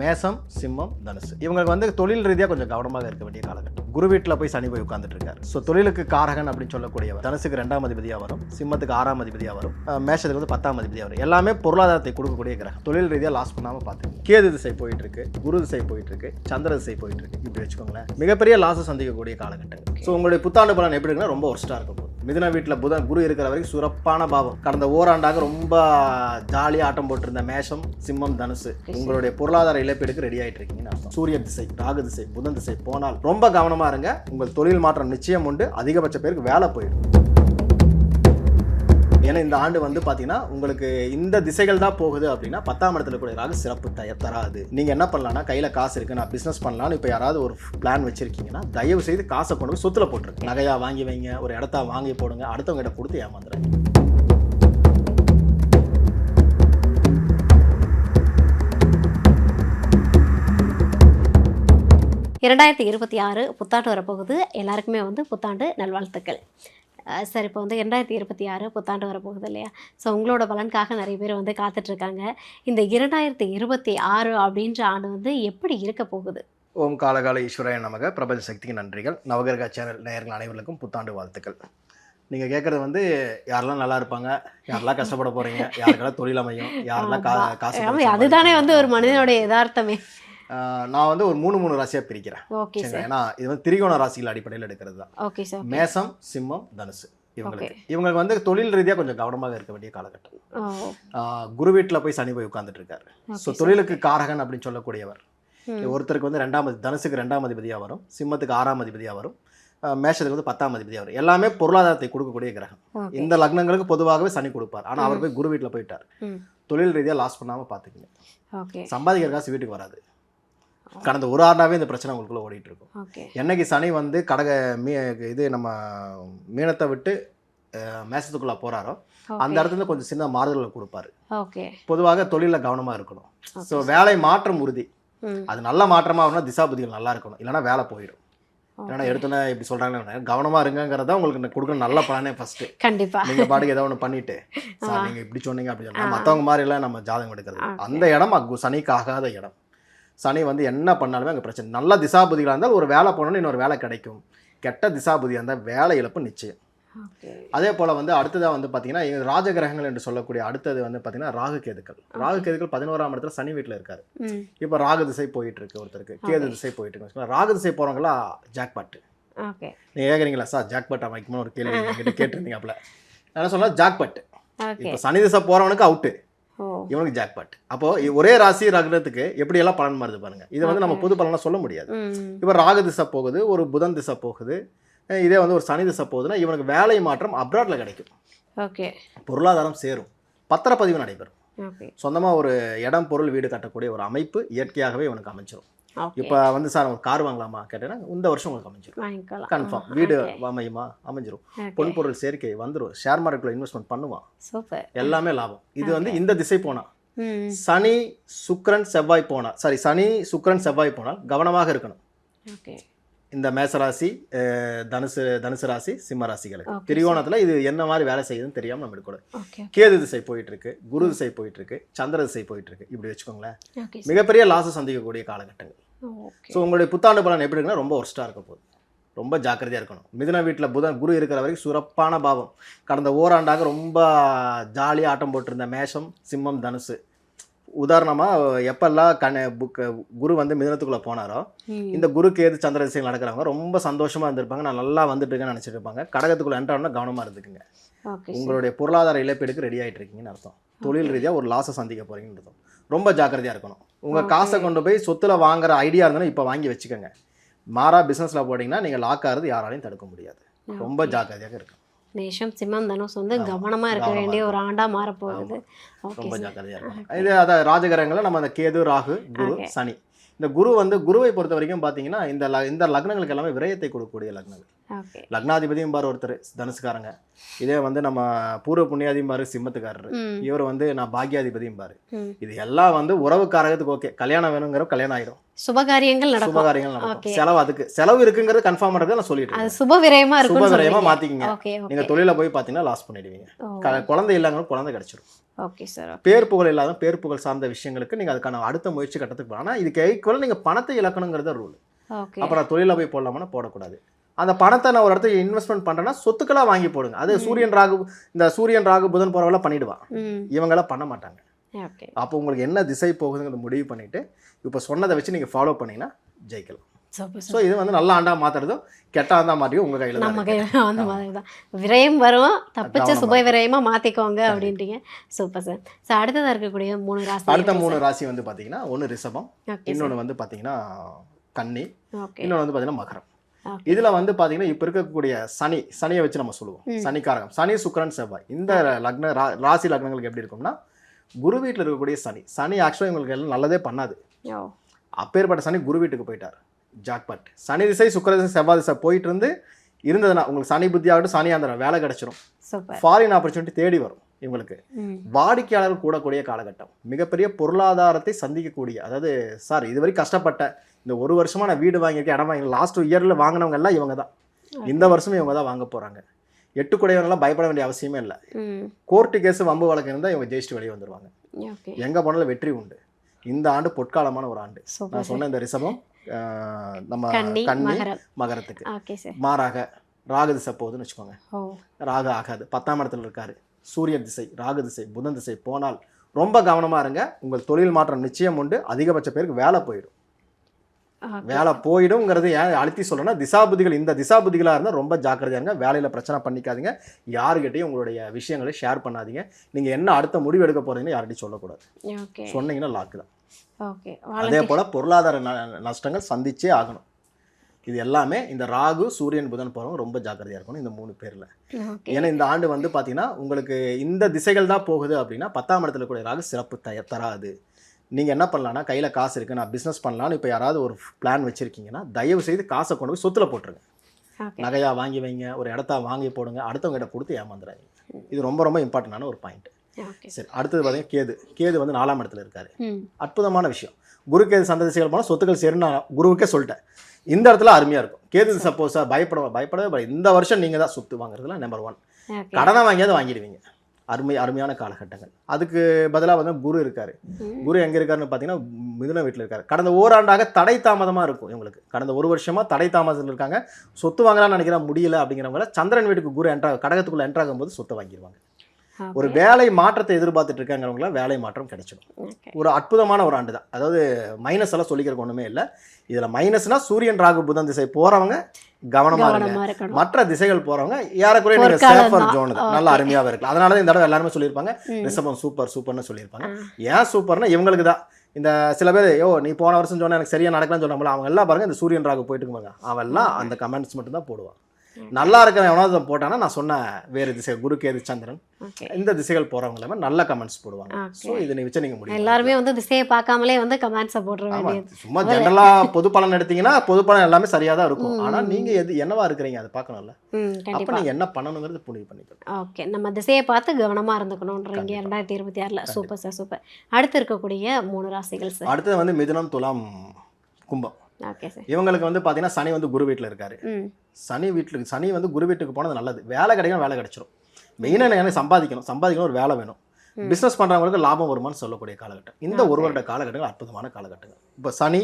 மேசம் சிம்மம் தனுசு. இவங்களுக்கு வந்து தொழில் ரீதியாக கொஞ்சம் கவனமாக இருக்க வேண்டிய காலகட்டம். குரு வீட்டில் போய் சனி போய் உட்காந்துட்டு இருக்காரு. ஸோ தொழிலுக்கு காரகன் அப்படின்னு சொல்லக்கூடியவர். தனுசுக்கு ரெண்டாம் அதிபதியாக வரும். சிம்மத்துக்கு ஆறாம் அதிபதியாக வரும். மேஷத்துக்கு வந்து பத்தாம் அதிபதியாக வரும். எல்லாமே பொருளாதாரத்தை கொடுக்கக்கூடிய கிரகம். தொழில் ரீதியாக லாஸ் பண்ணாமல் பார்த்துக்கோங்க. கேது திசை போயிட்டு இருக்கு குரு திசை போயிட்டு இருக்கு சந்திர திசை போயிட்டு இருக்கு இப்படி வச்சுக்கோங்களேன். மிகப்பெரிய லாஸை சந்திக்கக்கூடிய காலகட்டம். ஸோ உங்களுடைய புத்தாண்டு பலன் எப்படி இருக்குன்னா ரொம்ப ஒர்ஸ்ட்டாக இருக்கும் மிதுன வீட்டில் புதன் குரு இருக்கிற வரைக்கும் சிறப்பான பாவம். கடந்த ஓராண்டாக ரொம்ப ஜாலியாக ஆட்டம் போட்டிருந்த மேஷம் சிம்மம் தனுசு. உங்களுடைய பொருளாதார இழப்பீடுக்கு ரெடி ஆகிட்டு இருக்கீங்கன்னு அர்த்தம். சூரிய திசை ராகு திசை புதன் திசை போனால் ரொம்ப கவனமாக இருங்க. உங்கள் தொழில் மாற்றம் நிச்சயம் உண்டு. அதிகபட்ச பேருக்கு வேலை போயிடும். ஏன்னா இந்த ஆண்டு வந்து பார்த்தீங்கன்னா உங்களுக்கு இந்த திசைகள் தான் போகுது அப்படின்னா பத்தாம் இடத்துல கூட ராகு சிறப்பு தய தராது. நீங்கள் என்ன பண்ணலாம்னா கையில் காசு இருக்குது நான் பிஸ்னஸ் பண்ணலாம்னு இப்போ யாராவது ஒரு பிளான் வச்சிருக்கீங்கன்னா தயவு செய்து காசை கொண்டு போய் சொத்துல போட்டுருங்க. நகையாக வாங்கி வைங்க ஒரு இடத்த வாங்கி போடுங்க அடுத்தவங்க கிட்ட கொடுத்து ஏமாந்துடுங்க இரண்டாயிரத்தி இருபத்தி ஆறு புத்தாண்டு வரப்போகுது. எல்லாருக்குமே வந்து புத்தாண்டு நல்வாழ்த்துக்கள். சார் இப்போ வந்து இரண்டாயிரத்தி இருபத்தி ஆறு புத்தாண்டு வரப்போகுது இல்லையா? ஸோ உங்களோட பலனுக்காக நிறைய பேர் வந்து காத்துட்ருக்காங்க. இந்த இரண்டாயிரத்தி இருபத்தி ஆறு அப்படின்ற ஆண்டு வந்து எப்படி இருக்க போகுது? ஓம் காலகால ஈஸ்வராய நமக. பிரபஞ்ச சக்திக்கு நன்றிகள். நவகிரக சேனல் நேயர்கள் அனைவருக்கும் புத்தாண்டு வாழ்த்துக்கள். நீங்கள் கேட்குறது வந்து யாரெல்லாம் நல்லா இருப்பாங்க? யாரெல்லாம் கஷ்டப்பட போகிறீங்க யாருக்கெல்லாம் தொழில் அமையும்? யாரெல்லாம் கா. காசு அதுதானே வந்து ஒரு. மனிதனுடைய யதார்த்தமே. நான் வந்து ஒரு மூணு மூணு ராசியாக பிரிக்கிறேன். ஓகே ஏன்னா இது வந்து திரிகோண ராசிகள் அடிப்படையில் எடுக்கிறது தான். ஓகே சார் மேசம் சிம்மம் தனுசு இவங்களுக்கு. இவங்களுக்கு வந்து தொழில் ரீதியாக கொஞ்சம் கவனமாக இருக்க வேண்டிய காலகட்டம். குரு வீட்டில் போய் சனி போய் உட்கார்ந்துட்டு இருக்காரு. ஸோ தொழிலுக்கு காரகன் அப்படின்னு சொல்லக்கூடியவர். ஒருத்தருக்கு வந்து ரெண்டாம் தனுசுக்கு ரெண்டாம் அதிபதியாக வரும் சிம்மத்துக்கு ஆறாம் அதிபதியாக வரும் மேஷத்துக்கு வந்து பத்தாம் அதிபதியாக வரும். எல்லாமே பொருளாதாரத்தை கொடுக்கக்கூடிய கிரகம். இந்த லக்னங்களுக்கு பொதுவாகவே சனி கொடுப்பார். ஆனால் அவர் போய் குரு வீட்டில் போயிட்டார். தொழில் ரீதியாக லாஸ் பண்ணாமல் பார்த்துக்கங்க. சம்பாதிக்கிற காசு வீட்டுக்கு வராது. கடந்த ஒரு ஆண்டாவே இந்த பிரச்சனை உங்களுக்குள்ள ஓடிட்டு இருக்கும் என்னைக்கு சனி வந்து கடக மீ இது நம்ம மீனத்தை விட்டு மேசத்துக்குள்ள போறாரோ அந்த இடத்துல கொஞ்சம் சின்ன மாறுதல்களை கொடுப்பாரு. பொதுவாக தொழிலில் கவனமா இருக்கணும். ஸோ வேலை மாற்றம் உறுதி. அது நல்ல மாற்றமா வரணும் திசாபுதிகள் நல்லா இருக்கணும். இல்லைன்னா வேலை போயிடும். இல்லைன்னா எடுத்தோன்னே இப்படி சொல்றாங்க கவனமா இருங்கங்கிறத உங்களுக்கு நான் கொடுக்குற நல்ல பலனே ஃபர்ஸ்ட் கண்டிப்பா. நீங்க பாட்டுக்கு ஏதோ ஒன்று பண்ணிட்டு சார் நீங்க இப்படி சொன்னீங்க அப்படி சொன்னா மற்றவங்க மாதிரி எல்லாம் நம்ம ஜாதகம் எடுக்கிறது. அந்த இடம் சனிக்கு ஆகாத இடம். சனி வந்து என்ன பண்ணாலுமே அங்கே பிரச்சனை. நல்ல திசாபுதிகளாக இருந்தால் ஒரு வேலை போனோன்னு இன்னொரு வேலை கிடைக்கும். கெட்ட திசாபுதியாக இருந்தால் வேலை இழப்பு நிச்சயம். அதே போல் வந்து அடுத்ததாக வந்து பார்த்தீங்கன்னா இங்க ராஜகிரகங்கள் என்று சொல்லக்கூடிய அடுத்தது வந்து பார்த்தீங்கன்னா ராகு கேதுக்கள். ராகு கேதுக்கள் பதினோராம் இடத்துல சனி வீட்டில் இருக்காரு. இப்போ ராகு திசை போயிட்டு இருக்கு ஒருத்தருக்கு. கேது திசை போயிட்டு இருக்கு. ராகு திசை போகிறவங்களாம் ஜாக்பாட்டு நீங்கள் கேட்குறீங்களா சார் ஜாக்பாட் அமைக்குமா ஒரு கேள்வி கேட்டிருந்தீங்க அப்பல. நான் என்ன சொன்னா ஜாக்பாட். இப்போ சனி திசை போகிறவனுக்கு அவுட்டு. இவனுக்கு ஜாக்பாட் அப்போ ஒரே ராசி ரக்னத்துக்கு எப்படி எல்லாம் பலன் மாறுது பாருங்க. இதை வந்து நம்ம புது பலனா சொல்ல முடியாது. இப்போ ராகு திசை போகுது ஒரு புதன் திசை போகுது இதே வந்து ஒரு சனி திசை போகுதுன்னா இவனுக்கு வேலை மாற்றம் அப்ராட்ல கிடைக்கும். ஓகே பொருளாதாரம் சேரும். பத்திரப்பதிவு நடைபெறும். சொந்தமாக ஒரு இடம் பொருள் வீடு கட்டக்கூடிய ஒரு அமைப்பு இயற்கையாகவே இவனுக்கு அமைச்சிரும் ஓகே இப்போ வந்து சார் ஒரு கார் வாங்கலாமா கேட்டேன்னா இந்த வருஷம் உங்களுக்கு வாங்கிக்கலாம். கன்ஃபார்ம் வீடு அமையுமா? அமைஞ்சிரும். பொன் பொருள் சேர்க்கை வந்துடும் ஷேர் மார்க்கெட்டில் இன்வெஸ்ட்மெண்ட் பண்ணுவான். சூப்பர் எல்லாமே லாபம். இது வந்து இந்த திசை போனா. சனி சுக்கிரன் செவ்வாய் போனால் சாரி சனி சுக்கிரன் செவ்வாய் போனால் கவனமாக இருக்கணும். இந்த மேசராசி தனுசு தனுசு ராசி சிம்ம ராசிகளுக்கு. திரிகோணத்துல இது என்ன மாதிரி வேலை செய்யுதுன்னு தெரியாம நம்ம எடுக்கக்கூடாது. கேது திசை போயிட்டு இருக்கு குரு திசை போயிட்டு இருக்கு சந்திர திசை போயிட்டு இருக்கு இப்படி வச்சுக்கோங்களேன். மிகப்பெரிய லாஸை சந்திக்கக்கூடிய காலகட்டங்கள். ஸோ உங்களுடைய புத்தாண்டு பலன் எப்படி இருக்குன்னா ரொம்ப ஒர்ஸ்ட்டாக இருக்க போகுது. ரொம்ப ஜாக்கிரதையாக இருக்கணும். மிதுன வீட்டில் புதன் குரு இருக்கிற வரைக்கும் சிறப்பான பாவம். கடந்த ஓராண்டாக ரொம்ப ஜாலியாக ஆட்டம் போட்டிருந்த மேஷம் சிம்மம் தனுசு. உதாரணமாக எப்பெல்லாம் கண புக் குரு வந்து மிதுனத்துக்குள்ளே போனாரோ இந்த குரு கேது சந்திர திசையில் நடக்கிறவங்க ரொம்ப சந்தோஷமாக இருந்திருப்பாங்க. நான் நல்லா வந்துட்டு இருக்கேன்னு நினச்சிட்டு இருப்பாங்க. கடகத்துக்குள்ளே என்ட்ரானா கவனமாக இருந்துக்குங்க. உங்களுடைய பொருளாதார இழப்பீடுக்கு ரெடி ஆகிட்டு இருக்கீங்கன்னு அர்த்தம். தொழில் ரீதியாக ஒரு லாஸை சந்திக்க போறீங்கன்னு அர்த்தம். ரொம்ப ஜாக்கிரதையாக இருக்கணும். உங்கள் காசை கொண்டு போய் சொத்துல வாங்குற ஐடியா இருந்தாலும் இப்போ வாங்கி வச்சுக்கோங்க. மாறா பிஸ்னஸில் போட்டிங்கன்னா நீங்கள் லாக் ஆகிறது யாராலையும் தடுக்க முடியாது. ரொம்ப ஜாக்கிரதையாக இருக்கும் மேஷம் சிம்மம் தனுஷ் வந்து ஆமா. கவனமா இருக்க வேண்டிய ஒரு ஆண்டா மாறப்போகுது. ரொம்ப ஜாக்கிரதையாக இருக்கும் இது அதான் ராஜகிரகங்களை நம்ம அந்த கேது ராகு குரு. சனி. இந்த குரு வந்து குருவை பொறுத்த வரைக்கும் பார்த்தீங்கன்னா இந்த இந்த லக்னங்களுக்கு எல்லாமே விரயத்தை கொடுக்கக்கூடிய லக்னங்கள். லக்னாதிபதியும் பார் ஒருத்தர் தனுசுக்காரங்க இதே வந்து நம்ம பூர்வ புண்ணியாதியும் பாரு சிம்மத்துக்காரரு. இவர் வந்து நான் பாக்கியாதிபதியும் பாரு. இது எல்லாம் வந்து உறவு காரகத்துக்கு ஓகே. கல்யாணம் வேணுங்கிற கல்யாணம் ஆயிடும் சுபகாரியங்கள் நடக்கும். சுபகாரியங்கள். நடக்கும். செலவு அதுக்கு. செலவு இருக்குங்கிறது கன்ஃபார்ம் பண்ணுறது நான் சொல்லிட்டு அது சுப விரயமா இருக்கும் சுப விரயமா மாத்திக்கிங்க நீங்க தொழில போய் பார்த்தீங்கன்னா லாஸ் பண்ணிடுவீங்க. குழந்தை இல்லாதவங்க குழந்தை கிடைச்சிரும். Okay sir. பேர் புகழ் இல்லாத பேர் புகழ் சார்ந்த விஷயங்களுக்கு நீங்க அதுக்கான அடுத்த முயற்சி கட்டத்துக்கு ஆனால் இதுக்கு ஈக்குவல் நீங்க பணத்தை இழக்கணுங்கிறத ரூல் அப்புறம் தொழில போய் போடலாம்னா போடக்கூடாது. அந்த பணத்தை நான் ஒரு இடத்துல இன்வெஸ்ட்மெண்ட் பண்றேன்னா சொத்துக்களா வாங்கி போடுங்க. அது சூரியன் ராகு இந்த சூரியன் ராகு புதன் போறவெல்லாம் பண்ணிடுவான் ம். இவங்கெல்லாம் பண்ண மாட்டாங்க. ஓகே. அப்போ உங்களுக்கு என்ன திசை போகுதுங்கிறத முடிவு பண்ணிட்டு இப்போ சொன்னதை வச்சு நீங்க ஃபாலோ பண்ணீங்கன்னா ஜெயிக்கலாம். ஸோ இது வந்து நல்ல ஆண்டா மாத்துறதும் கெட்ட ஆண்டா மாற்றியும் உங்க கையில தான் நம்ம. கையில் அந்த மாதிரி தான் விரயம் வரும் தப்பிச்ச சுப விரயமா மாத்திக்கோங்க அப்படின்றீங்க. Super sir. ஸோ அடுத்ததா இருக்கக்கூடிய மூணு ராசி அடுத்த மூணு ராசி வந்து பாத்தீங்கன்னா ஒன்னு ரிஷபம் இன்னொன்னு வந்து பாத்தீங்கன்னா கன்னி இன்னொன்று வந்து பார்த்தீங்கன்னா மகரம். இதுல வந்து பாத்தீங்கன்னா இப்போ இருக்கக்கூடிய சனி சனியை வச்சு நம்ம சொல்லுவோம். சனிக்காரகம் சனி சுக்கிரன் செவ்வாய். இந்த லக்ன ராசி லக்னங்களுக்கு எப்படி இருக்கும்னா குரு வீட்டில் இருக்கக்கூடிய சனி. சனி ஆக்சுவலாக இவங்களுக்கு எல்லாம் நல்லதே பண்ணாது. அப்பேற்பட்ட சனி குரு வீட்டுக்கு போயிட்டார். ஜாக்பாட். சனி திசை சுக்கிர திசை செவ்வாய் திசை போயிட்டு இருந்து இருந்ததுன்னா உங்களுக்கு சனி புத்தி ஆகட்டும் சனி அந்த வேலை கிடைச்சிரும். ஃபாரின் ஆப்பர்ச்சுனிட்டி தேடி வரும். இவங்களுக்கு. ம். வாடிக்கையாளர் கூடக்கூடிய காலகட்டம். மிகப்பெரிய பொருளாதாரத்தை சந்திக்கக்கூடிய அதாவது சார் இதுவரை கஷ்டப்பட்ட இந்த ஒரு வருஷமா நான் வீடு வாங்கியிருக்கேன் இடம் வாங்கி லாஸ்ட் இயரில் வாங்கினவங்க எல்லாம் இவங்க தான். இந்த வருஷமும் இவங்க தான் வாங்க போறாங்க. எட்டு குடையவங்களாம் பயப்பட வேண்டிய அவசியமே இல்லை. கோர்ட்டு கேஸ் வம்பு வழக்கு இருந்தால் இவங்க ஜெயிச்சுட்டு வெளியே வந்துருவாங்க. ஓகே. எங்க போனாலும் வெற்றி உண்டு. இந்த ஆண்டு பொற்காலமான ஒரு ஆண்டு. நான் சொன்ன இந்த ரிஷபம் ஆஹ், நம்ம மகரம். மகரத்துக்கு. மாறாக ராகு திசை போகுதுன்னு வச்சுக்கோங்க. ராகு ஆகாது. பத்தாம் இடத்துல இருக்காரு. சூரிய திசை ராகு திசை புதன் திசை போனால் ரொம்ப கவனமா இருங்க. உங்கள் தொழில் மாற்றம் நிச்சயம் உண்டு. அதிகபட்ச பேருக்கு வேலை போயிடும். வேலை போயிடுங்கிறது ஏன் அழுத்தி சொல்றேன்னா திசாபுதிகள் இந்த திசாபுதிகளாக இருந்தால் ரொம்ப ஜாக்கிரதையா இருங்க. வேலையில் பிரச்சனை பண்ணிக்காதீங்க. யாருக்கிட்டையும் உங்களுடைய விஷயங்களை ஷேர் பண்ணாதீங்க. நீங்கள் என்ன அடுத்த முடிவு எடுக்க போறீங்கன்னு யார்கிட்டையும் சொல்லக்கூடாது. சொன்னீங்கன்னா லாக்கு தான். அதே போல் பொருளாதார நஷ்டங்கள் சந்திச்சே ஆகணும். இது எல்லாமே இந்த ராகு சூரியன் புதன் போகிறவங்க ரொம்ப ஜாக்கிரதையாக இருக்கணும் இந்த மூணு பேரில். ஏன்னா இந்த ஆண்டு வந்து பார்த்தீங்கன்னா உங்களுக்கு இந்த திசைகள் தான் போகுது அப்படின்னா பத்தாம் இடத்துல கூட ராகு சிறப்பு த தராது. நீங்கள் என்ன பண்ணலாம்னா கையில் காசு இருக்குது நான் பிஸ்னஸ் பண்ணலான்னு இப்போ யாராவது ஒரு பிளான் வச்சுருக்கீங்கன்னா தயவு செய்து காசை கொண்டு போய் சொத்துல போட்டுருங்க. ஓகே. நகையா வாங்கி வைங்க ஒரு இடத்த வாங்கி போடுங்க அடுத்தவங்க கிட்ட கொடுத்து ஏமாந்துடாதீங்க இது ரொம்ப ரொம்ப இம்பார்ட்டண்டான ஒரு பாயிண்ட் சரி அடுத்தது பார்த்தீங்கன்னா கேது. கேது வந்து நாலாம் இடத்துல இருக்காரு. அற்புதமான விஷயம். குரு கேது சந்த திசைகள் போனால் சொத்துக்கள் சேரும் நான் குருவுக்கே சொல்லிட்டேன். இந்த இடத்துல அருமையாக இருக்கும். கேது சப்போஸா பயப்பட பயப்படவே பய- இந்த வருஷம் நீங்கள் தான் சொத்து வாங்குறதுல நம்பர் ஒன் கடனை வாங்கியாவது வாங்கிடுவீங்க. அருமை அருமையான காலகட்டங்கள். அதுக்கு பதிலாக வந்து குரு இருக்காரு. குரு எங்கே இருக்காருன்னு பார்த்தீங்கன்னா மிதுன வீட்டில் இருக்காரு. கடந்த ஓராண்டாக தடை தாமதமாக இருக்கும் இவங்களுக்கு. கடந்த ஒரு வருஷமா தடை தாமதத்தில் இருக்காங்க. சொத்து வாங்கலாம்னு நினைக்கிறா முடியல அப்படிங்கிறவங்கள சந்திரன் வீட்டுக்கு குரு என்ட்ரா கடகத்துக்குள்ள என்ட்ரு ஆகும்போது சொத்தை வாங்கிடுவாங்க. ஒரு வேலை மாற்றத்தை எதிர்பார்த்துட்டு இருக்காங்கிறவங்களாம் வேலை மாற்றம் கிடைச்சிடும். ஒரு அற்புதமான ஒரு ஆண்டு தான் அதாவது மைனஸ் எல்லாம் சொல்லிக்கிறதுக்கு ஒன்றுமே இல்லை. இதில் மைனஸ்னா சூரியன் ராகு புதன் திசை போகிறவங்க கவனமாக இருங்க. மற்ற திசைகள் போறவங்க ஏறக்குறைய ஒரு நீங்க காலம் சேஃபர். ஜோன் தான். நல்ல அருமையாவே இருக்கலாம். அதனால தான் இந்த தடவை எல்லாருமே சொல்லியிருப்பாங்க. ரிஷபம் சூப்பர் சூப்பர்னு சொல்லியிருப்பாங்க. ஏன் சூப்பர்னா இவங்களுக்கு தான். இந்த சில பேர் யோ நீ போன வருஷம் சொன்ன எனக்கு சரியா நடக்கலன்னு சொன்னாங்களா அவங்க எல்லாம் பாருங்க இந்த சூரியன் ராகு போயிட்டு இருப்பாங்க அவன் எல்லாம் அந்த கமெண்ட்ஸ் மட்டும் தான் போடுவான் நல்லா இருக்கிற எவனாவது போட்டானா நான் சொன்ன வேறு திசை குரு கேது சந்திரன். இந்த திசைகள் போறவங்க எல்லாமே நல்ல கமெண்ட்ஸ் போடுவாங்க. ஸோ இதை வச்சு நீங்க முடியும்? எல்லாருமே வந்து திசையை பார்க்காமலே வந்து கமெண்ட்ஸை வேண்டியது. சும்மா ஜென்ரலா பொது பலன் எடுத்தீங்கன்னா பொது பலன் எல்லாமே சரியா தான் இருக்கும். ஆனா. நீங்க எது என்னவா இருக்கிறீங்க? அதை பார்க்கணும்ல. அப்ப நீங்க என்ன பண்ணணுங்கிறது புரிவு பண்ணிக்கணும் ஓகே. நம்ம திசையை பார்த்து கவனமா இருந்துக்கணுன்றீங்க கண்டிப்பா. ரெண்டாயிரத்தி இருபத்தி ஆறுல. Super sir super. அடுத்து இருக்கக்கூடிய மூணு ராசிகள் சார். அடுத்தது வந்து மிதுனம் துலாம் கும்பம். இவங்களுக்கு வந்து பார்த்தீங்கன்னா சனி வந்து குரு வீட்டில் இருக்காரு. சனி வீட்டுக்கு சனி வந்து குரு வீட்டுக்கு போனது நல்லது. வேலை கிடைக்கும் வேலை கிடைச்சிரும். மெயினாக எனக்கு சம்பாதிக்கணும். சம்பாதிக்கணும் ஒரு வேலை வேணும். பிஸ்னஸ் பண்ணுறவங்களுக்கு லாபம் வருமானு சொல்லக்கூடிய காலகட்டம். இந்த ஒரு வருட காலகட்டங்கள் அற்புதமான காலகட்டங்கள். இப்போ சனி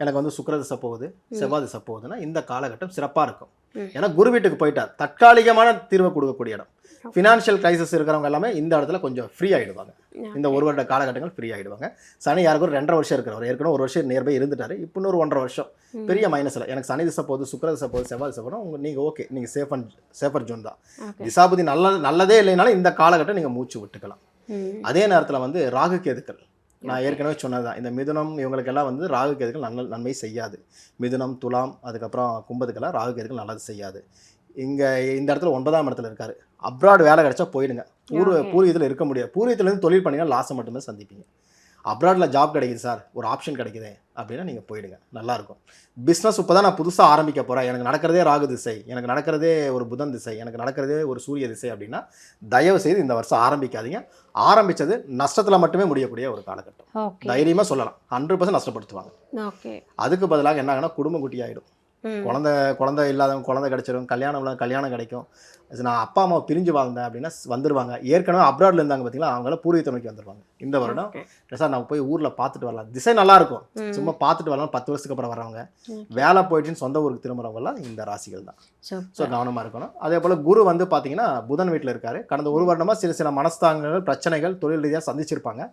எனக்கு வந்து சுக்கிர திசை போகுது செவ்வாய் திசை போகுதுன்னா இந்த காலகட்டம் சிறப்பாக இருக்கும். ஏன்னா குரு வீட்டுக்கு போயிட்டார். தற்காலிகமான தீர்வை கொடுக்கக்கூடிய இடம். ஃபினான்ஷியல் கிரைசிஸ் இருக்கிறவங்க எல்லாமே இந்த இடத்துல கொஞ்சம் ஃப்ரீ ஆயிடுவாங்க. இந்த ஒரு வருட காலகட்டங்கள் ஃப்ரீ ஆயிடுவாங்க. சனி யாருக்கு ஒரு ரெண்டரை வருஷம் இருக்கிறவர். ஏற்கனவே ஒரு வருஷம் நியர்பை இருந்துட்டாரு. இப்போ இன்னொரு ஒன்றரை வருஷம். பெரிய மைனஸில் எனக்கு சனி திசை போகுது சுக்கிர திசை போகுது செவ்வாய் திசை போதும் உங்க நீங்கள் ஓகே நீங்கள் சேஃப் அண்ட் சேஃபர் ஜோன் தான். திசாபதி நல்ல நல்லதே இல்லைனாலும் இந்த காலகட்டம் நீங்கள் மூச்சு விட்டுக்கலாம். அதே நேரத்தில் வந்து ராகு கேதுக்கள். நான் ஏற்கனவே சொன்னதுதான். இந்த மிதுனம் இவங்களுக்கெல்லாம் வந்து ராகு கேதுக்கள் நன்மை நன்மை செய்யாது. மிதுனம் துலாம் அதுக்கப்புறம் கும்பத்துக்கெல்லாம் ராகு கேதுக்கள் நல்லது செய்யாது. இங்கே இந்த இடத்துல ஒன்பதாம் இடத்துல இருக்காரு. அப்ராட் வேலை கிடைச்சா போயிடுங்க. பூர்வ. பூர்வீகத்தில் இருக்க முடியாது. பூர்வீகத்துலேருந்து தொழில் பண்ணிங்கன்னா லாஸை மட்டுமே சந்திப்பீங்க. அப்ராடில் ஜாப் கிடைக்குது சார் ஒரு ஆப்ஷன் கிடைக்குது அப்படின்னா நீங்கள் போயிடுங்க. நல்லாயிருக்கும் பிஸ்னஸ் இப்போ தான் நான் புதுசாக ஆரம்பிக்க போகிறேன் எனக்கு நடக்கிறதே ராகு திசை. எனக்கு நடக்கிறதே ஒரு புதன் திசை. எனக்கு நடக்கிறதே ஒரு சூரிய திசை அப்படின்னா தயவு செய்து இந்த வருஷம் ஆரம்பிக்காதீங்க. ஆரம்பித்தது நஷ்டத்தில் மட்டுமே முடியக்கூடிய ஒரு காலகட்டம். தைரியமாக சொல்லலாம். Hundred percent நஷ்டப்படுத்துவாங்க. ஓகே அதுக்கு பதிலாக என்ன ஆகுனா குடும்ப குட்டி ஆகிடும் குழந்தை குழந்தை இல்லாதவங்க குழந்தை கிடைச்சிடும் கல்யாணம் இல்லாத கல்யாணம் கிடைக்கும். நான் அப்பா அம்மா பிரிஞ்சு வாழ்ந்தேன் அப்படின்னா வந்துருவாங்க. ஏற்கனவே அப்ராட்ல இருந்தாங்க பார்த்தீங்களா அவங்கள பூர்வீகத்தை நோக்கி வந்துருவாங்க. இந்த வருடம் சார் நான் போய் ஊரில் பார்த்துட்டு வரலாம். திசை நல்லா இருக்கும். சும்மா பார்த்துட்டு வரலாம். பத்து வருஷத்துக்கு அப்புறம் வரவங்க. வேலை போயிடுச்சுன்னு சொந்த ஊருக்கு திரும்புறவங்கலாம் இந்த ராசிகள் தான். ஸோ கவனமாக இருக்கணும். அதே போல் குரு வந்து பார்த்தீங்கன்னா புதன் வீட்டில் இருக்காரு. கடந்த ஒரு வருடமாக சில சில மனஸ்தாங்கங்கள் பிரச்சனைகள் தொழில் ரீதியாக சந்திச்சிருப்பாங்க.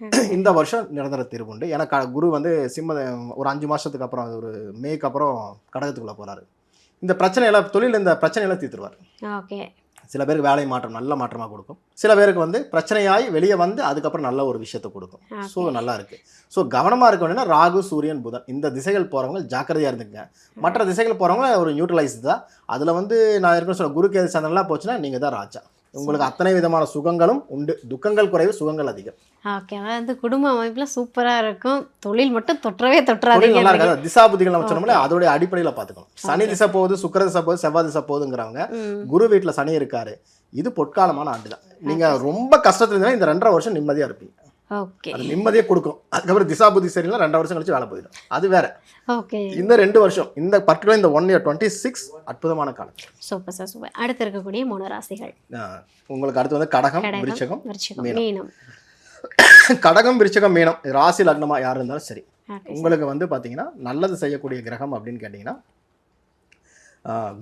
இந்த வருஷம் நிரந்தர தீர்வு உண்டு. ஏன்னா குரு வந்து சிம்ம ஒரு அஞ்சு மாதத்துக்கு அப்புறம் அது ஒரு மேக்கு அப்புறம் கடகத்துக்குள்ளே போகிறாரு இந்த பிரச்சனையெல்லாம் தொழில் இந்த பிரச்சனையெல்லாம் தீர்த்துருவார். ஓகே. சில பேருக்கு வேலை மாற்றம் நல்ல மாற்றமாக கொடுக்கும். சில பேருக்கு வந்து பிரச்சனையாகி வெளியே வந்து அதுக்கப்புறம் நல்ல ஒரு விஷயத்தை கொடுக்கும். ஸோ நல்லா இருக்கு. ஸோ கவனமாக இருக்க வேண்டியனா ராகு சூரியன் புதன். இந்த திசைகள் போகிறவங்க ஜாக்கிரதையாக இருந்துங்க மற்ற திசைகள் போகிறவங்க ஒரு நியூட்ரலைஸ் தான். அதில் வந்து நான் ஏற்கனவே சொல்ல குரு கேது சந்திரன்லாம் போச்சுன்னா நீங்கள் தான் ராஜா. உங்களுக்கு அத்தனை விதமான சுகங்களும் உண்டு. துக்கங்கள் குறைவு சுகங்கள் அதிகம். ஓகே அதாவது குடும்ப அமைப்புல சூப்பரா இருக்கும். தொழில் மட்டும் தொற்றவே தொற்றாதீங்க நல்லா இருக்காது. திசா புத்திகள் நம்ம சொன்னோம்ல அதோடைய அடிப்படையில் பார்த்துக்கணும். சனி திசை போகுது சுக்கிர திசை போகுது செவ்வாய் திசை போகுதுங்கிறவங்க குரு வீட்டில் சனி இருக்காரு. இது பொற்காலமான ஆண்டு தான் நீங்கள் ரொம்ப கஷ்டத்துல இருந்தா இந்த ரெண்டரை வருஷம் நிம்மதியாக இருப்பீங்க. ஓகே. அது நிம்மதியே கொடுக்கும். அதுக்கப்புறம் திசா புத்தி சரியில்லை ரெண்டரை வருஷம் கழிச்சு வேலை போயிடும். அது வேற. ஓகே. இந்த ரெண்டு வருஷம் இந்த பர்டிகுலர் இந்த ஒன் இயர் டுவெண்ட்டி சிக்ஸ் அற்புதமான காலம். Super sir super. அடுத்து இருக்கக்கூடிய மூணு ராசிகள். உங்களுக்கு அடுத்து வந்து கடகம் விருச்சகம் மீனம். கடகம் விருச்சகம் மீனம். ராசி லக்னமா யார் இருந்தாலும் சரி. உங்களுக்கு வந்து பார்த்தீங்கன்னா நல்லது செய்யக்கூடிய கிரகம் அப்படின்னு கேட்டிங்கன்னா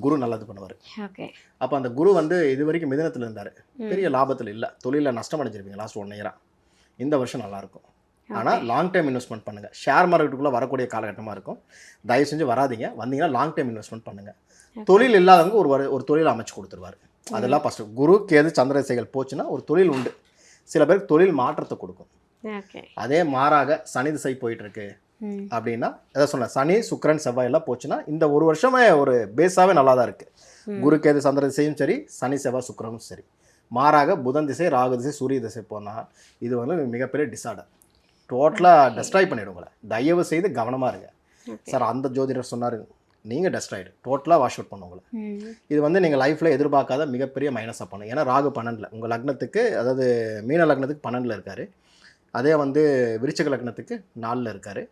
குரு நல்லது பண்ணுவார். ஓகே. அப்போ அந்த குரு வந்து இது வரைக்கும் மிதனத்தில் இருந்தார். பெரிய லாபத்தில் இல்லை. தொழிலில் நஷ்டம் அடைஞ்சிருப்பீங்க லாஸ்ட் ஒன் இயராக இந்த வருஷம் நல்லா இருக்கும் ஆனால் லாங் டைம் இன்வெஸ்ட்மெண்ட் பண்ணுங்கள் ஷேர் மார்க்கெட்டுக்குள்ளே வரக்கூடிய காலகட்டமாக இருக்கும். தயவு செஞ்சு வராதீங்க. வந்தீங்கன்னா லாங் டைம் இன்வெஸ்ட்மெண்ட் பண்ணுங்கள் தொழில் இல்லாதவங்க ஒரு ஒரு தொழில் அமைச்சு கொடுத்துருவாரு. அதெல்லாம் ஃபஸ்ட்டு குரு கேது சந்திரசேகர் போச்சுன்னா ஒரு தொழில் உண்டு. சில பேருக்கு தொழில் மாற்றத்தை கொடுக்கும். அதே மாறாக சனி திசை போயிட்டு இருக்கு ம். அப்படின்னா அதான் சொன்னேன் சனி சுக்கிரன் செவ்வாய் எல்லாம் போச்சுன்னா இந்த ஒரு வருஷமே ஒரு பேஸாகவே நல்லா தான் இருக்குது. குரு கேது சந்திர திசையும் சரி சனி செவ்வாய் சுக்கிரனும் சரி. மாறாக புதன் திசை ராகு திசை சூரிய திசை போனால் இது வந்து மிகப்பெரிய டிசார்டர் டோட்டலாக டெஸ்ட்ராய் பண்ணிடும் உங்களை. தயவு செய்து கவனமாக இருங்க. சார் அந்த ஜோதிடர் சொன்னார் நீங்கள் டெஸ்ட்ராய்டு டோட்டலாக வாஷ் அவுட் பண்ணும் உங்களை. இது வந்து நீங்கள் லைஃப்பில் எதிர்பார்க்காத மிகப்பெரிய மைனஸாக பண்ணும். ஏன்னா ராகு பன்னெண்டில் உங்கள் லக்னத்துக்கு அதாவது மீன லக்னத்துக்கு பன்னெண்டில் இருக்கார். அதே வந்து விருச்சக லக்னத்துக்கு நாலில் இருக்கார்.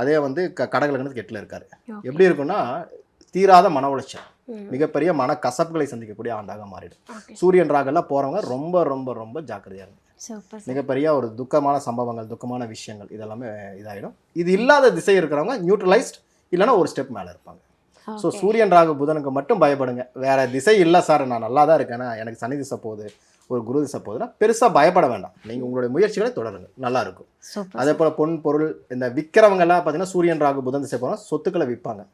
அதே வந்து க கடக லக்னத்துக்கு எட்டில் இருக்கார். எப்படி இருக்குன்னா தீராத மன உளைச்சல். மிகப்பெரிய மன கசப்புகளை சந்திக்கக்கூடிய ஆண்டாக மாறிடும். சூரியன் ராகெல்லாம் போகிறவங்க ரொம்ப ரொம்ப ரொம்ப ஜாக்கிரதையாக சூப்பர் சார் மிகப்பெரிய ஒரு துக்கமான சம்பவங்கள் துக்கமான விஷயங்கள் இதெல்லாமே இதாகிடும் இது இல்லாத திசை இருக்கிறவங்க நியூட்ரலைஸ்ட் இல்லைன்னா ஒரு ஸ்டெப் மேலே இருப்பாங்க. ஸோ சூரியன் ராகு புதனுக்கு மட்டும் பயப்படுங்க. வேற திசை இல்லை சார் நான் நல்லா தான் இருக்கேன்னா எனக்கு சனி திசை போகுது ஒரு குரு திசை போகுதுன்னா பெருசாக பயப்பட வேண்டாம். நீங்கள் உங்களுடைய முயற்சிகளை தொடருங்க. நல்லா இருக்கும். அதே போல் பொன் பொருள் இந்த விற்கிறவங்க எல்லாம் பார்த்தீங்கன்னா சூரியன் ராகு புதன் திசை போனால் சொத்துக்களை விற்பாங்க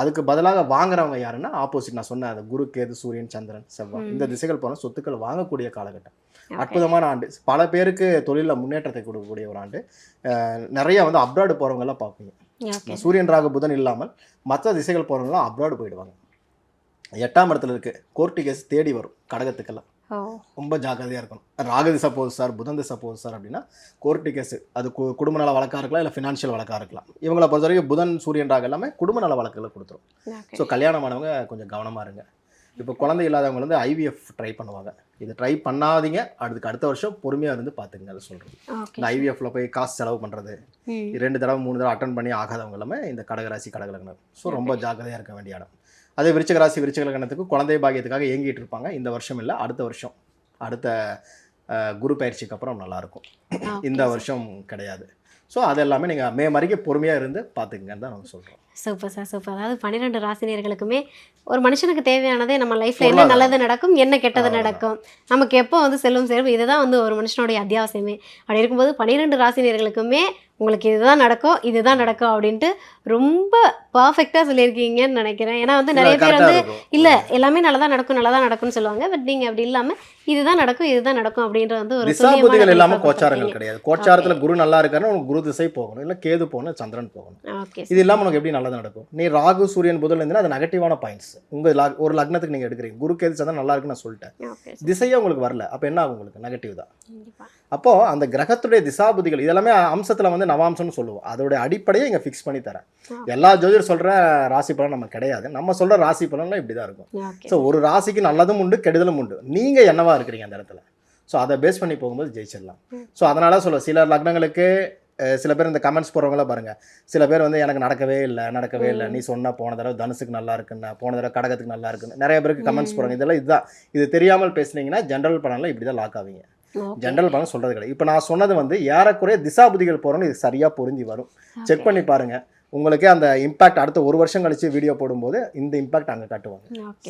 அதுக்கு பதிலாக வாங்குறவங்க யாருன்னா ஆப்போசிட் நான் சொன்னேன் அந்த குரு கேது சூரியன் சந்திரன் செவ்வாய். இந்த திசைகள் போனால் சொத்துக்கள் வாங்கக்கூடிய காலகட்டம். அற்புதமான ஆண்டு. பல பேருக்கு தொழிலில் முன்னேற்றத்தை கொடுக்கக்கூடிய ஒரு ஆண்டு. நிறைய வந்து அப்ராடு போகிறவங்க எல்லாம் பார்ப்பீங்க சூரியன் ராகு புதன் இல்லாமல் மற்ற திசைகள் போகிறவங்களாம் அப்ராடு போயிடுவாங்க. எட்டாம் இடத்துல இருக்கு. கோர்ட்டு கேஸ் தேடி வரும். கடகத்துக்கெல்லாம். ரொம்ப ஜாக்கிரதையாக இருக்கணும். ராகு திசை போகுது சார் புதன் திசை போகுது சார் அப்படின்னா கோர்ட்டு கேஸ் அது கு- குடும்ப நல வழக்காக இருக்கலாம் இல்லை ஃபினான்ஷியல் வழக்காக இருக்கலாம். இவங்களை பொறுத்த வரைக்கும் புதன் சூரியன் ராகு எல்லாமே குடும்ப நல வழக்குகளை கொடுத்துரும். ஸோ கல்யாணமானவங்க கொஞ்சம் கவனமாக இருங்க. இப்போ குழந்தை இல்லாதவங்க வந்து ஐவிஎஃப் ட்ரை பண்ணுவாங்க. இது ட்ரை பண்ணாதீங்க. அதுக்கு அடுத்த வருஷம் பொறுமையாக இருந்து பார்த்துங்க அதை சொல்கிறேன் ஓகே இந்த ஐவிஎஃப்ல போய் காசு செலவு பண்ணுறது ரெண்டு தடவை மூணு தடவை அட்டன் பண்ணி ஆகாதவங்க எல்லாமே இந்த கடகராசி கடகலக்னம். ஸோ ரொம்ப ஜாக்கிரதையாக இருக்க வேண்டிய இடம். அதே விருச்சக ராசி விருச்சக லக்னத்துக்கு குழந்தை பாக்கியத்துக்காக ஏங்கிட்டு இருப்பாங்க. இந்த வருஷம் இல்லை அடுத்த வருஷம். அடுத்த குரு பயிற்சிக்கு அப்புறம் நல்லாயிருக்கும் இந்த வருஷம் கிடையாது. ஸோ அது எல்லாமே நீங்கள் மே மறிக்க பொறுமையாக இருந்து பார்த்துக்கங்கன்னு தான் நாங்கள் சொல்கிறோம் சூப்பர் சார் சூப்பர். அதாவது பன்னிரெண்டு ராசினியர்களுக்குமே ஒரு மனுஷனுக்கு தேவையானதே நம்ம லைஃப்ல என்ன. நல்லது நடக்கும் என்ன கெட்டது. நடக்கும். நமக்கு எப்போ வந்து செல்வம் சேரும் இதுதான் வந்து ஒரு மனுஷனுடைய அத்தியாவசியமே. அப்படி இருக்கும்போது பன்னிரெண்டு ராசினியர்களுக்குமே உங்களுக்கு இதுதான் நடக்கும் இதுதான் நடக்கும் அப்படின்ட்டு ரொம்ப பர்ஃபெக்டாக சொல்லியிருக்கீங்கன்னு நினைக்கிறேன். ஏன்னா வந்து நிறைய பேர் வந்து இல்ல எல்லாமே நல்லதா நடக்கும் நல்லதா நடக்கும்னு சொல்லுவாங்க. பட் நீங்க அப்படி இல்லாம இதுதான் நடக்கும் இதுதான் நடக்கும் அப்படின்ற வந்து ஒரு திசா துல்லியமான புத்திகள் இல்லாம கணிப்பை கோச்சாரங்கள். கிடையாது. கோச்சாரத்துல குரு நல்லா இருக்காருன்னா உனக்கு குரு திசை போகணும். இல்ல கேது போகணும் சந்திரன் போகணும். ஓகே இது இல்லாம உனக்கு எப்படி நல்லது நடக்கும்? நீ ராகு சூரியன் புதன் இருந்தீங்கன்னா அது நெகட்டிவான பாயிண்ட்ஸ் உங்க லக்- ஒரு லக்னத்துக்கு நீங்க எடுக்கிறீங்க. குரு கேது சந்திரன் நல்லா இருக்குன்னு நான் சொல்லிட்டேன். திசையே உங்களுக்கு வரல. அப்ப என்ன ஆகும் உங்களுக்கு? நெகட்டிவ் தான். கண்டிப்பா. அப்போ அந்த கிரகத்துடைய திசாபுதிகள் இதெல்லாமே அம்சத்துல வந்து நவாம்சம்னு சொல்லுவோம். அதோட அடிப்படையை இங்க ஃபிக்ஸ் பண்ணி தரேன். எல்லா ஜோதிடர் சொல்ற ராசி பலன் நம்ம கிடையாது. நம்ம சொல்ற ராசி பலன்லாம் இப்படிதான் இருக்கும். ஓகே ஸோ ஒரு ராசிக்கு நல்லதும் உண்டு கெடுதலும் உண்டு. நீங்க என்னவா இருக்கிறீங்க அந்த இடத்துல? ஸோ அதை பேஸ் பண்ணி போகும்போது ஜெயிச்சிடலாம். ஸோ அதனால சொல்ல சில லக்னங்களுக்கு சில பேர் இந்த கமெண்ட்ஸ் போடுறவங்கள பாருங்க. சில பேர் வந்து எனக்கு நடக்கவே இல்லை நடக்கவே இல்லை. நீ சொன்ன போன தடவை தனுசுக்கு நல்லா இருக்குன்னு போன தடவை கடகத்துக்கு நல்லா இருக்குன்னு. நிறைய பேருக்கு கமெண்ட்ஸ் ம். போடுறாங்க. இதெல்லாம் இதுதான். இது தெரியாமல் பேசுனீங்கன்னா ஜென்ரல் பலனில் இப்படி தான் லாக் ஆவீங்க ஜென்ரல் பலன் சொல்றது கிடையாது. இப்போ நான் சொன்னது வந்து ஏறக்குறைய திசாபுதிகள் போகிறோன்னு இது சரியா பொருந்தி வரும். செக் பண்ணி பாருங்க. உங்களுக்கே அந்த இம்பாக்ட் அடுத்த ஒரு வருஷம் கழிச்சு வீடியோ போடும்போது இந்த இம்பாக்ட் அங்கே காட்டுவாங்க.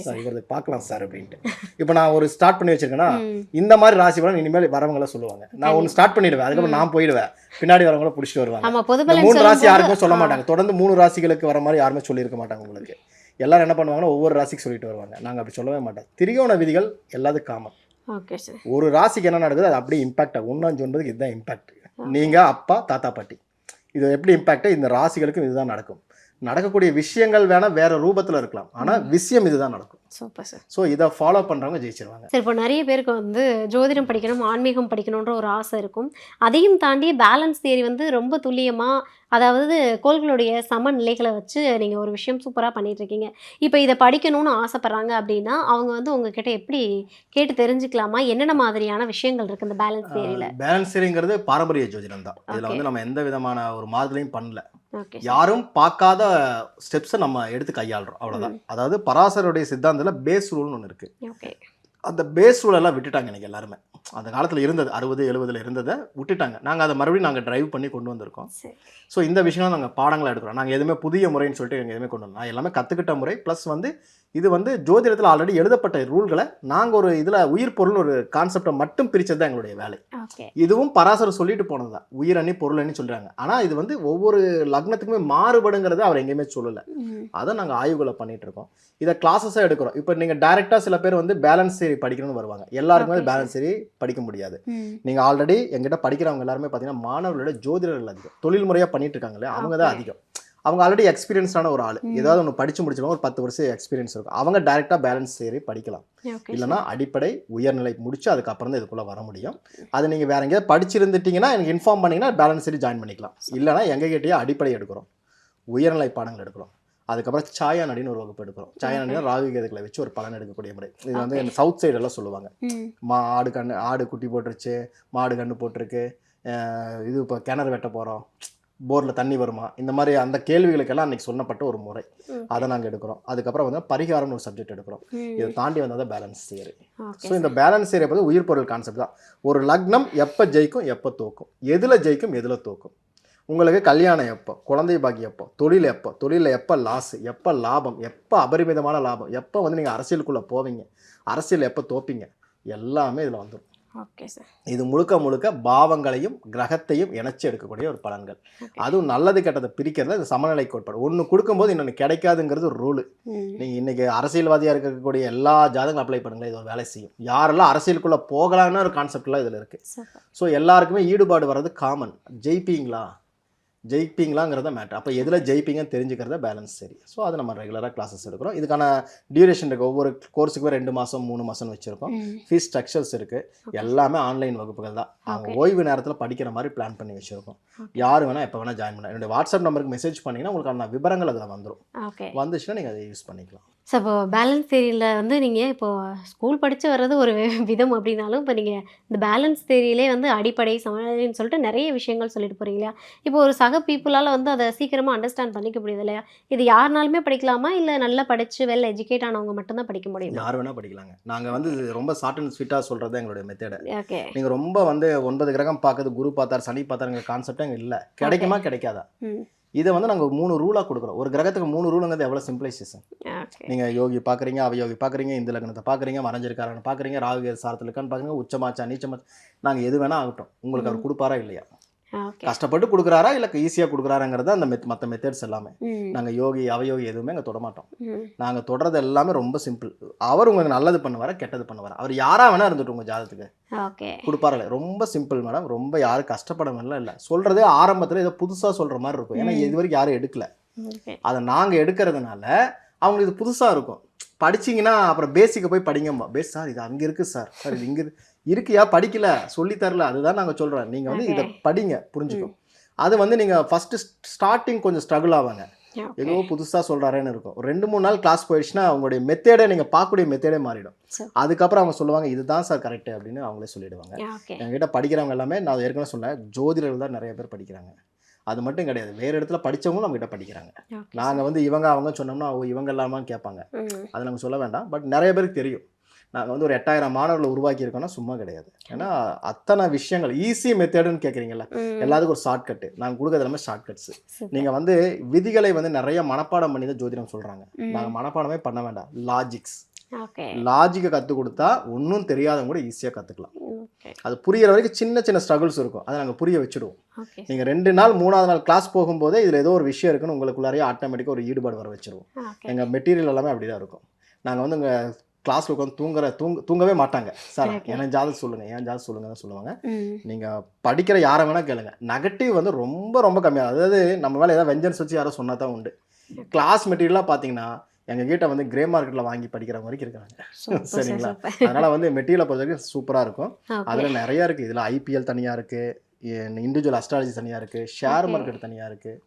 சார் இவரது பார்க்கலாம் சார் அப்படின்ட்டு. இப்போ நான் ஒரு ஸ்டார்ட் பண்ணி வச்சிருக்கேன்னா. இந்த மாதிரி ராசி பலன் இனிமேல் வரவங்கள சொல்லுவாங்க. நான் ஒன்று ஸ்டார்ட் பண்ணிடுவேன் அதுக்கப்புறம் நான் போயிடுவேன். பின்னாடி வரவங்கள பிடிச்சிட்டு வருவாங்க. மூணு ராசி யாருக்கும் சொல்ல மாட்டாங்க. தொடர்ந்து மூணு ராசிகளுக்கு வர மாதிரி யாருமே சொல்லியிருக்க மாட்டாங்க உங்களுக்கு. எல்லாரும் என்ன பண்ணுவாங்கன்னா ஒவ்வொரு ராசிக்கு சொல்லிட்டு வருவாங்க. நாங்கள் அப்படி சொல்லவே மாட்டோம். திரிகோண விதிகள் எல்லாத்துக்கும் காமன் ஒரு ராசிக்கு என்ன நடக்குது அது அப்படியே இம்பாக்ட் ஆகும். ஒன்று அஞ்சு ஒன்பதுக்கு இதுதான் இம்பாக்ட் நீங்க அப்பா தாத்தா பாட்டி. இது எப்படி இம்பாக்ட் இந்த ராசிகளுக்கும் இதுதான் நடக்கும். நடக்கக்கூடிய விஷயங்கள் வேணா வேற ரூபத்துல இருக்கலாம். ஆனா விஷயம் இதுதான் நடக்கும். Super sir. ஸோ இதை ஃபாலோ பண்றவங்க ஜெயிச்சிருவாங்க. சரி இப்போ நிறைய பேருக்கு வந்து ஜோதிடம் படிக்கணும் ஆன்மீகம் படிக்கணுன்ற ஒரு ஆசை இருக்கும். அதையும் தாண்டி பேலன்ஸ் தியரி வந்து ரொம்ப துல்லியமாக அதாவது கோள்களுடைய சமநிலைகளை வச்சு நீங்கள் ஒரு விஷயம் சூப்பராக பண்ணிட்டு இருக்கீங்க இப்போ இதை படிக்கணும்னு ஆசைப்பட்றாங்க அப்படின்னா அவங்க வந்து உங்ககிட்ட எப்படி கேட்டு தெரிஞ்சுக்கலாமா? என்னென்ன மாதிரியான விஷயங்கள் இருக்குது இந்த பேலன்ஸ் தியரியில் பேலன்ஸிங்கிறது பாரம்பரிய ஜோதிடம் தான் இதுல. வந்து நம்ம எந்த விதமான ஒரு மாறுதலையும் பண்ணல. யாரும் பார்க்காத ஸ்டெப்ஸை நம்ம எடுத்து கையாளுறோம். அவ்வளவுதான். அதாவது பராசருடைய சித்தாந்தத்தில் பேஸ் ரூல்னு ஒன்று இருக்கு. ஓகே அந்த பேஸ் ரூல் எல்லாம் விட்டுட்டாங்க இன்னைக்கு எல்லாருமே. அந்த காலத்தில் இருந்தது அறுபது எழுபதுல இருந்ததை விட்டுட்டாங்க. நாங்கள் அதை மறுபடியும் நாங்கள் டிரைவ் பண்ணி கொண்டு வந்திருக்கோம். ஸோ இந்த விஷயம் நாங்கள் பாடங்களை எடுக்கிறோம். நாங்கள் எதுவுமே புதிய முறைன்னு சொல்லிட்டு எங்கள் எதுவுமே கொண்டு வந்தோம் நான் எல்லாமே கற்றுக்கிட்ட முறை ப்ளஸ் வந்து இது வந்து ஜோதிடத்தில் ஆல்ரெடி எழுதப்பட்ட ரூல்களை நாங்கள் ஒரு இதில் உயிர் பொருள் ஒரு கான்செப்டை மட்டும் பிரிச்சது தான் எங்களுடைய வேலை. இதுவும் பராசர் சொல்லிட்டு போனது தான் உயிர் அணி பொருள் அணி சொல்கிறாங்க ஆனால் இது வந்து ஒவ்வொரு லக்னத்துக்குமே மாறுபடுங்கிறத அவர் எங்கேயுமே சொல்லலை. அதை நாங்கள் ஆய்வுகளை பண்ணிட்டு இருக்கோம். இதை கிளாஸஸாக எடுக்கிறோம். இப்போ நீங்கள் டைரெக்டாக சில பேர் வந்து பேலன்ஸ் சரி படிக்கணும்னு வருவாங்க. எல்லாருக்குமே பேலன்ஸ் சரி படிக்க முடியாது. நீங்கள் ஆல்ரெடி எங்கிட்ட படிக்கிறவங்க எல்லாருமே பார்த்தீங்கன்னா மாணவர்களோட ஜோதிடர்கள் அதிகம். தொழில் முறையாக பண்ணிட்டு இருக்காங்களே அவங்க தான். அதிகம். அவங்க ஆல்ரெடி எக்ஸ்பீரியன்ஸான ஒரு ஆள். ஏதாவது ஒன்று படிச்சு முடிச்சிருவாங்க ஒரு பத்து வருஷம் எக்ஸ்பீரியன்ஸ் இருக்கும். அவங்க டைரெக்டாக பேலன்ஸ் சரி படிக்கலாம். ஓகே இல்லைன்னா அடிப்படை உயர்நிலை முடிச்சு அதுக்கப்புறம் தான் இதுக்குள்ளே வர முடியும். அது நீங்கள் வேற எங்கேயாவது படிச்சிருந்துட்டீங்கன்னா எனக்கு இன்ஃபார்ம் பண்ணீங்கன்னா பேலன்ஸ் சரி ஜாயின் பண்ணிக்கலாம். இல்லைன்னா எங்ககிட்டயே அடிப்படை எடுக்கிறோம். உயர்நிலை பாடங்கள் எடுக்கிறோம். அதுக்கப்புறம் சாயா நடின்னு ஒரு வகுப்பு எடுக்கிறோம். சாயா நடினா ராகு கேதுக்களை வச்சு ஒரு பலன் எடுக்கக்கூடிய முறை. இது வந்து. சவுத் சைடெல்லாம் சொல்லுவாங்க. ம். ஆடு கண்ணு ஆடு குட்டி போட்டுருச்சு மாடு கண்ணு போட்டிருக்கு இது இப்போ கிணறு வெட்ட போகிறோம் போரில் தண்ணி வருமா? இந்த மாதிரி அந்த கேள்விகளுக்கெல்லாம் அன்றைக்கி சொன்னப்பட்ட ஒரு முறை. அதை நாங்கள் எடுக்கிறோம். அதுக்கப்புறம் வந்து பரிகாரம்னு ஒரு சப்ஜெக்ட் எடுக்கிறோம். இதை தாண்டி வந்தால் பேலன்ஸ் தியரி ஸோ இந்த பேலன்ஸ் தியரி பார்த்து உயிர் பொருள் கான்செப்ட் தான். ஒரு லக்னம் எப்போ ஜெயிக்கும் எப்போ தோக்கும்? எதில் ஜெயிக்கும் எதில் தோக்கும்? உங்களுக்கு கல்யாணம் எப்போ? குழந்தை பாக்கி எப்போ? தொழில் எப்போ? தொழிலில் எப்போ லாஸ் எப்போ லாபம்? எப்போ அபரிமிதமான லாபம்? எப்போ வந்து நீங்கள் அரசியலுக்குள்ளே போவீங்க? அரசியல் எப்போ தோப்பீங்க? எல்லாமே இதில் வந்துடும் இது முழுக்க முழுக்க பாவங்களையும் கிரகத்தையும் இணைச்சு எடுக்கக்கூடிய ஒரு பலன்கள். அதுவும் நல்லது கெட்டதை பிரிக்கிறதுல இது சமநிலை கோட்பாடு ஒன்று கொடுக்கும்போது இன்னொன்று கிடைக்காதுங்கிறது ஒரு ரூலு நீங்கள் இன்றைக்கி அரசியல்வாதியாக இருக்கக்கூடிய எல்லா ஜாதகம் அப்ளை பண்ணுங்களேன் இது ஒரு வேலை செய்யும். யாரெல்லாம் அரசியலுக்குள்ளே போகலான்னு ஒரு கான்செப்ட்லாம் இதில் இருக்குது ஸோ எல்லாருக்குமே ஈடுபாடு வர்றது காமன் ஜெயிப்பீங்களா? ஜெயிப்பீங்களாங்கிறத மேட்டர் அப்போ எதில் ஜெயிப்பீங்கன்னு தெரிஞ்சுக்கிறத பேலன்ஸ் சரி. ஸோ அது நம்ம ரெகுலராக கிளாஸஸ் எடுக்கிறோம். இதுக்கான டியூரேஷன் இருக்குது ஒவ்வொரு கோர்ஸுக்குமே ரெண்டு மாதம் மூணு மாதம் வச்சுருக்கோம். ஃபீஸ் ஸ்ட்ரக்சர்ஸ் இருக்குது எல்லாமே ஆன்லைன் வகுப்புகள் தான். அவங்க. ஓய்வு நேரத்தில் படிக்கிற மாதிரி பிளான் பண்ணி வச்சுருக்கோம். யார் வேணால் எப்போ வேணால் ஜாயின் பண்ணலாம். என்னுடைய வாட்ஸ்அப் நம்பருக்கு மெசேஜ் பண்ணிங்கன்னா உங்களுக்கான விவரங்கள் அதில் வந்துடும் வந்துச்சுன்னா நீங்கள் அதை யூஸ் பண்ணிக்கலாம். ஸோ இப்போ பேலன்ஸ் தேரியில் வந்து நீங்கள் இப்போ ஸ்கூல் படித்து வர்றது ஒரு விதம் அப்படின்னாலும் இப்போ நீங்கள் இந்த பேலன்ஸ் தேரியிலே வந்து அடிப்படை சமநிலைன்னு சொல்லிட்டு நிறைய விஷயங்கள் சொல்லிட்டு போகிறீங்க இல்லையா? இப்போ ஒரு சக பீப்புளால் வந்து அதை சீக்கிரமாக அண்டர்ஸ்டாண்ட் பண்ணிக்க முடியுது இல்லையா? இது யாருனாலுமே படிக்கலாமா? இல்லை நல்லா படித்து வெல் எஜுகேட் ஆனவங்க மட்டும்தான் படிக்க முடியுமா? யார் வேணால் படிக்கலாங்க. நாங்கள் வந்து ரொம்ப ஷார்ட் அண்ட் ஸ்வீட்டாக சொல்கிறது எங்களுடைய மெத்தேடு ஓகே நீங்கள் ரொம்ப வந்து ஒன்பது கிரகம் பார்க்குறது குரு பார்த்தார் சனி பார்த்தாருங்கிற கான்செப்ட் அங்கே இல்லை. கிடைக்குமா? கிடைக்காதா? ம். இதை வந்து நாங்கள் மூணு ரூலாக கொடுக்குறோம். ஒரு கிரகத்துக்கு மூணு ரூலுங்கிறது எவ்வளோ சிம்பிளைசேஷன் நீங்கள் யோகி பார்க்குறீங்க அவயோகி பார்க்குறீங்க இந்த லக்னத்தை பார்க்குறீங்க மறைஞ்சிருக்காரன்னு பார்க்குறீங்க ராகு சாரத்தில் இருக்கான்னு பார்க்குறீங்க உச்சமாச்சா நீச்சமாச்சா நாங்கள் எது வேணால் ஆகட்டும். உங்களுக்கு அவர் கொடுப்பாரா இல்லையா? கஷ்டப்பட்டு கொடுக்குறாரா இல்லை ஈஸியாக கொடுக்குறாராங்கிறது அந்த மெத் மற்ற மெத்தட்ஸ் எல்லாமே. நாங்கள் யோகி அவயோகி எதுவுமே அங்கே தொட மாட்டோம். ம். நாங்கள் தொடறது எல்லாமே ரொம்ப சிம்பிள் அவர் உங்களுக்கு நல்லது பண்ணுவாரா கெட்டது பண்ணுவாரா? அவர் யாரா வேணா இருந்துட்டு உங்கள் ஜாதகத்துக்கு. ஓகே கொடுப்பாருல. ரொம்ப சிம்பிள் மேடம் ரொம்ப யாரும் கஷ்டப்படமெல்லாம் இல்லை. சொல்கிறதே ஆரம்பத்தில் ஏதோ புதுசாக சொல்கிற மாதிரி இருக்கும். ஏன்னா இது வரைக்கும் யாரும் எடுக்கல. அதை நாங்கள் எடுக்கிறதுனால அவங்களுக்கு இது புதுசாக இருக்கும். படிச்சீங்கன்னா அப்புறம் பேசிக்கை போய் படிங்கம்மா. பேஸ் சார் இது அங்கே இருக்குது சார் சார் இது இங்கே இருக்கியா? படிக்கல. சொல்லி தரல. அதுதான் நாங்கள் சொல்கிறோம் நீங்கள் வந்து இதை படிங்க புரிஞ்சுக்கும் அது வந்து நீங்கள் ஃபஸ்ட்டு ஸ்டார்டிங் கொஞ்சம் ஸ்ட்ரகிள் ஆவாங்க. ஏதோ புதுசாக சொல்கிறாரேன்னு இருக்கும். ஒரு ரெண்டு மூணு நாள் கிளாஸ் போயிடுச்சுன்னா அவங்களுடைய மெத்தேடே நீங்கள் பார்க்கக்கூடிய மெத்தேடே மாறிடும். அதுக்கப்புறம் அவங்க சொல்லுவாங்க இதுதான் சார் கரெக்ட் அப்படின்னு அவங்களே சொல்லிடுவாங்க. என்கிட்ட படிக்கிறவங்க எல்லாமே நான் ஏற்கனவே சொன்னேன் ஜோதிடர்கள் தான் நிறைய பேர் படிக்கிறாங்க. அது மட்டும் கிடையாது. வேறு இடத்துல படித்தவங்களும் நம்மகிட்ட படிக்கிறாங்க. நாங்கள் வந்து இவங்க அவங்க சொன்னோம்னா ஓ இவங்க எல்லாமான்னு கேட்பாங்க. அது நம்ம சொல்ல வேண்டாம். பட் நிறைய பேருக்கு தெரியும். நாங்கள் வந்து ஒரு எட்டாயிரம் மாணவர்களை உருவாக்கி இருக்கோம்னா சும்மா கிடையாது. ஏன்னா அத்தனை விஷயங்கள் ஈஸி மெத்தேடுன்னு கேட்குறீங்களா எல்லாத்துக்கும் ஒரு ஷார்ட் கட்டு நாங்கள் கொடுக்கறது எல்லாமே ஷார்ட் கட்ஸ் சூப்பர். நீங்கள் வந்து விதிகளை வந்து நிறைய மனப்பாடம் பண்ணி தான் ஜோதிடம் சொல்கிறாங்க. நாங்கள் மனப்பாடமே பண்ண வேண்டாம். லாஜிக்ஸ் லாஜிக்கை கற்றுக் கொடுத்தா ஒன்றும் தெரியாதவங்க கூட ஈஸியாக கற்றுக்கலாம் அது புரியிற வரைக்கும் சின்ன சின்ன ஸ்ட்ரகிள்ஸ் இருக்கும். அதை நாங்கள் புரிய வச்சுடுவோம். நீங்கள் ரெண்டு நாள் மூணாவது நாள் கிளாஸ் போகும்போதே இதில் ஏதோ ஒரு விஷயம் இருக்குன்னு உங்களுக்குள்ளாரையே ஆட்டோமேட்டிக்காக ஒரு ஈடுபாடு வர வச்சிருவோம். எங்கள் மெட்டீரியல் எல்லாமே அப்படி தான் இருக்கும். நாங்கள் வந்து உங்கள் கிளாஸில் உட்காந்து தூங்குற தூங்க தூங்கவே மாட்டாங்க. சார். என் ஜாதகம் சொல்லுங்கள் என் ஜாதகம் சொல்லுங்கன்னு சொல்லுவாங்க. நீங்கள் படிக்கிற யாரை வேணால் கேளுங்க. நெகட்டிவ் வந்து ரொம்ப ரொம்ப கம்மியாக அதாவது நம்ம மேலே ஏதாவது வெஞ்சன்ஸ் வச்சு யாரோ சொன்னா தான் உண்டு. கிளாஸ் மெட்டீரியலாக பார்த்தீங்கன்னா எங்கள் கிட்ட வந்து கிரே மார்க்கெட்டில் வாங்கி படிக்கிறவங்க வரைக்கும் இருக்காங்க சரிங்களா? அதனால் வந்து மெட்டீரியலை பொறுத்த வரைக்கும் சூப்பராக இருக்கும் அதில் நிறைய இருக்குது இதில் ஐபிஎல் தனியாக இருக்குது இண்டிவிஜுவல் அஸ்ட்ராலஜி தனியாக இருக்குது ஷேர். மார்க்கெட் தனியாக இருக்குது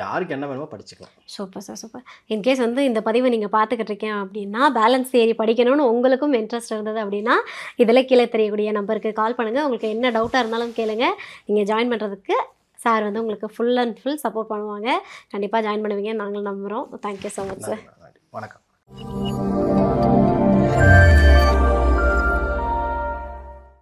யாருக்கு என்ன வேணுமோ படிச்சுக்கலாம். சூப்பர் சார் சூப்பர் இன்கேஸ் வந்து இந்த பதிவை நீங்கள் பார்த்துக்கிட்டு இருக்கேன் அப்படின்னா பேலன்ஸ் தேரி படிக்கணும்னு உங்களுக்கும் இன்ட்ரெஸ்ட் இருந்தது அப்படின்னா இதில் கீழே தெரியக்கூடிய நம்பருக்கு கால் பண்ணுங்கள் உங்களுக்கு என்ன டவுட்டாக இருந்தாலும் கேளுங்க. நீங்கள் ஜாயின் பண்ணுறதுக்கு சார் வந்து உங்களுக்கு ஃபுல் அண்ட் ஃபுல் சப்போர்ட் பண்ணுவாங்க. கண்டிப்பாக ஜாயின் பண்ணுவீங்க நாங்களும் நம்புகிறோம் தேங்க்யூ ஸோ மச் சார். வணக்கம்.